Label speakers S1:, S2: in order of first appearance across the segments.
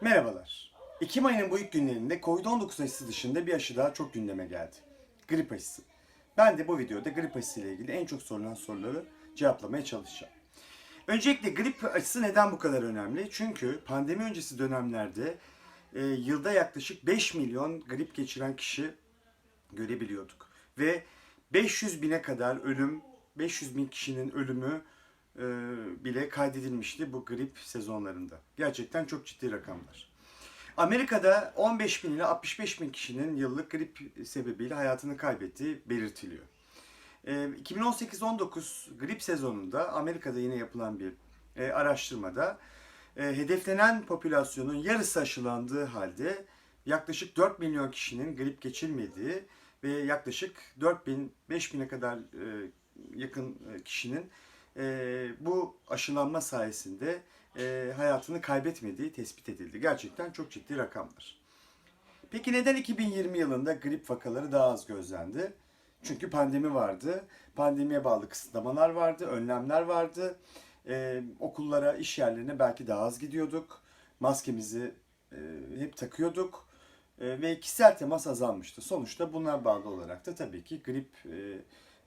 S1: Merhabalar. Ekim ayının bu ilk günlerinde Covid-19 aşısı dışında bir aşı daha çok gündeme geldi. Grip aşısı. Ben de bu videoda grip aşısı ile ilgili en çok sorulan soruları cevaplamaya çalışacağım. Öncelikle grip aşısı neden bu kadar önemli? Çünkü pandemi öncesi dönemlerde e, yılda yaklaşık 5 milyon grip geçiren kişi görebiliyorduk. Ve 500 bine kadar ölüm, 500 bin kişinin ölümü e, bile kaydedilmişti bu grip sezonlarında. Gerçekten çok ciddi rakamlar. Amerika'da 15 bin ile 65 bin kişinin yıllık grip sebebiyle hayatını kaybettiği belirtiliyor. E, 2018-19 grip sezonunda Amerika'da yine yapılan bir e, araştırmada e, hedeflenen popülasyonun yarısı aşılandığı halde yaklaşık 4 milyon kişinin grip geçirmediği ve yaklaşık 4 bin 5 bine kadar e, yakın e, kişinin e, bu aşılanma sayesinde e, hayatını kaybetmediği tespit edildi. Gerçekten çok ciddi rakamlar. Peki neden 2020 yılında grip vakaları daha az gözlendi? Çünkü pandemi vardı. Pandemiye bağlı kısıtlamalar vardı, önlemler vardı. Ee, okullara, iş yerlerine belki daha az gidiyorduk. Maskemizi e, hep takıyorduk. E, ve kişisel temas azalmıştı. Sonuçta buna bağlı olarak da tabii ki grip e,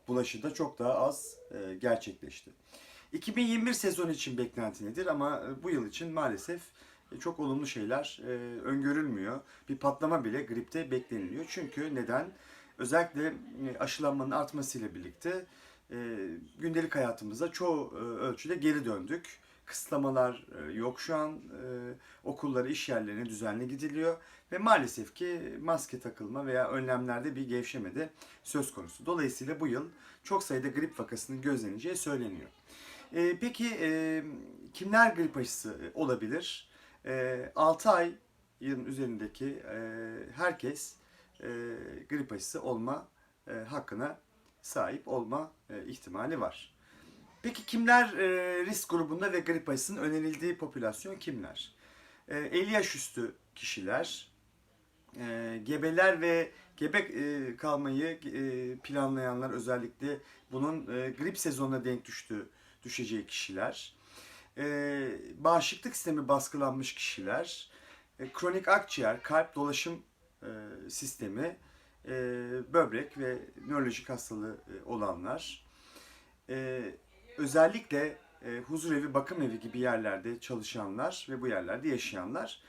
S1: bulaşı da çok daha az e, gerçekleşti. 2021 sezonu için beklenti nedir? Ama e, bu yıl için maalesef e, çok olumlu şeyler öngörülmüyor. Bir patlama bile gripte bekleniliyor. Çünkü neden? Özellikle aşılanmanın artmasıyla birlikte gündelik hayatımıza çoğu ölçüde geri döndük. Kısıtlamalar e, yok şu an. E, okullara, iş yerlerine düzenli gidiliyor. Ve maalesef ki maske takılma veya önlemlerde bir gevşeme de söz konusu. Dolayısıyla bu yıl çok sayıda grip vakasının gözleneceği söyleniyor. E, peki kimler grip aşısı olabilir? E, 6 ayın üzerindeki herkes grip aşısı olma hakkına sahip olma ihtimali var. Peki kimler e, risk grubunda ve grip aşısının önerildiği popülasyon kimler? E, 50 yaş üstü kişiler, e, gebeler ve gebe e, kalmayı e, planlayanlar özellikle bunun e, grip sezonuna denk düştüğü düşeceği kişiler, e, bağışıklık sistemi baskılanmış kişiler, e, kronik akciğer, kalp dolaşım e, sistemi, e, böbrek ve nörolojik hastalığı e, olanlar, e, özellikle e, huzurevi, bakım evi gibi yerlerde çalışanlar ve bu yerlerde yaşayanlar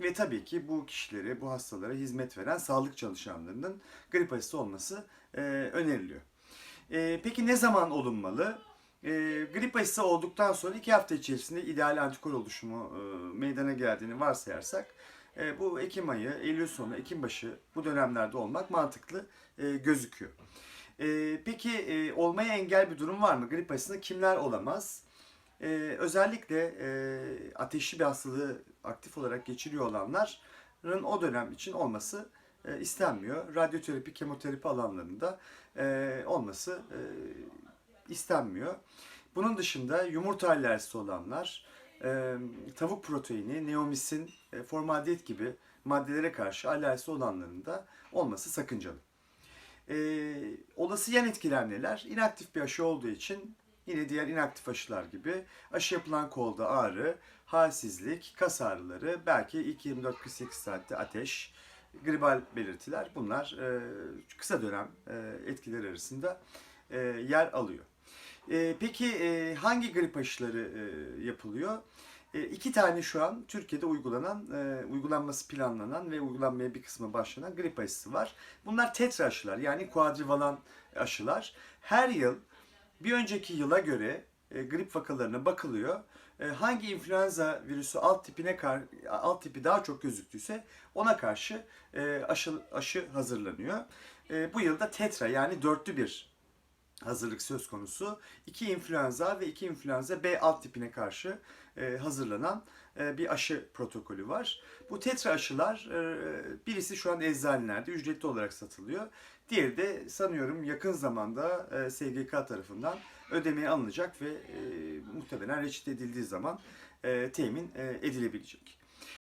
S1: ve tabii ki bu kişilere, bu hastalara hizmet veren sağlık çalışanlarının grip aşısı olması e, öneriliyor. E, peki ne zaman olunmalı? E, grip aşısı olduktan sonra iki hafta içerisinde ideal antikor oluşumu e, meydana geldiğini varsayarsak e, bu Ekim ayı, Eylül sonu, Ekim başı bu dönemlerde olmak mantıklı e, gözüküyor. E, peki e, olmaya engel bir durum var mı? Grip aşısında kimler olamaz? E, özellikle e, ateşli bir hastalığı aktif olarak geçiriyor olanların o dönem için olması e, istenmiyor. Radyoterapi, kemoterapi alanlarında e, olması e, istenmiyor. Bunun dışında yumurta alerjisi olanlar, e, tavuk proteini, neomisin, e, formaldehit gibi maddelere karşı alerjisi olanların da olması sakıncalı. E, olası yan etkiler neler? İnaktif bir aşı olduğu için yine diğer inaktif aşılar gibi aşı yapılan kolda ağrı, halsizlik, kas ağrıları, belki ilk 24-48 saatte ateş, gribal belirtiler bunlar e, kısa dönem e, etkileri arasında e, yer alıyor. E, peki e, hangi grip aşıları e, yapılıyor? E, iki tane şu an Türkiye'de uygulanan, e, uygulanması planlanan ve uygulanmaya bir kısmı başlanan grip aşısı var. Bunlar tetra aşılar yani kuadrivalan aşılar. Her yıl bir önceki yıla göre e, grip vakalarına bakılıyor. E, hangi influenza virüsü alt tipine kar, alt tipi daha çok gözüktüyse ona karşı e, aşı aşı hazırlanıyor. E, bu yılda tetra yani dörtlü bir hazırlık söz konusu. İki influenza ve iki influenza B alt tipine karşı hazırlanan e, bir aşı protokolü var. Bu tetra aşılar e, birisi şu an eczanelerde ücretli olarak satılıyor. Diğeri de sanıyorum yakın zamanda e, SGK tarafından ödemeye alınacak ve e, muhtemelen reçete edildiği zaman e, temin e, edilebilecek.